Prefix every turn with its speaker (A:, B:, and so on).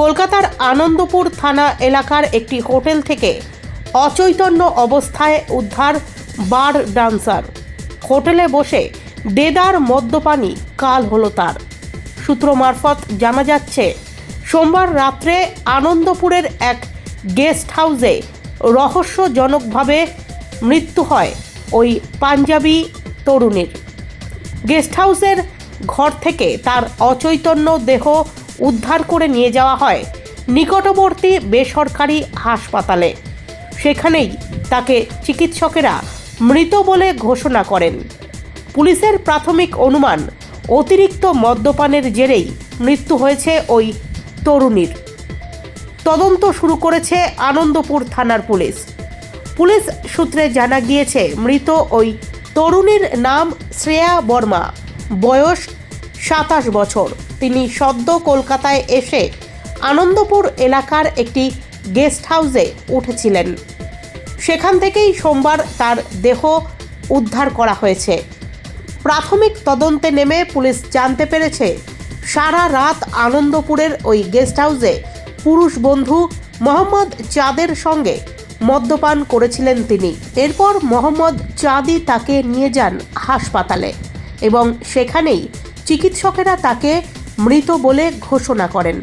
A: কলকাতার আনন্দপুর থানা এলাকার একটি হোটেল থেকে অচৈতন্য অবস্থায় উদ্ধার বার ডান্সার। হোটেলে বসে দেদার মদ্যপানি, কাল হলো তার। সূত্র মারফত জানা যাচ্ছে, সোমবার রাত্রে আনন্দপুরের এক গেস্ট হাউসে রহস্যজনকভাবে মৃত্যু হয় ওই পাঞ্জাবি তরুণীর। গেস্ট হাউসের ঘর থেকে তার অচৈতন্য দেহ উদ্ধার করে নিয়ে যাওয়া হয় নিকটবর্তী বেসরকারি হাসপাতালে। সেখানেই তাকে চিকিৎসকেরা মৃত বলে ঘোষণা করেন। পুলিশের প্রাথমিক অনুমান, অতিরিক্ত মদ্যপানের জেরেই মৃত্যু হয়েছে ওই তরুণীর। তদন্ত শুরু করেছে আনন্দপুর থানার পুলিশ। পুলিশ সূত্রে জানা গিয়েছে, মৃত ওই তরুণীর নাম শ্রেয়া বর্মা। বয়স সাতাশ বছর। তিনি সদ্য কলকাতায় এসে আনন্দপুর এলাকার একটি গেস্ট হাউসে উঠেছিলেন। সেখান থেকেই সোমবার তার দেহ উদ্ধার করা হয়েছে। প্রাথমিক তদন্তে নেমে পুলিশ জানতে পেরেছে, সারা রাত আনন্দপুরের ওই গেস্ট হাউসে পুরুষ বন্ধু মোহাম্মদ চাঁদের সঙ্গে মদ্যপান করেছিলেন তিনি। এরপর মোহাম্মদ চাঁদি তাকে নিয়ে যান হাসপাতালে এবং সেখানেই চিকিৎসকেরা তাকে মৃত বলে ঘোষণা করেন।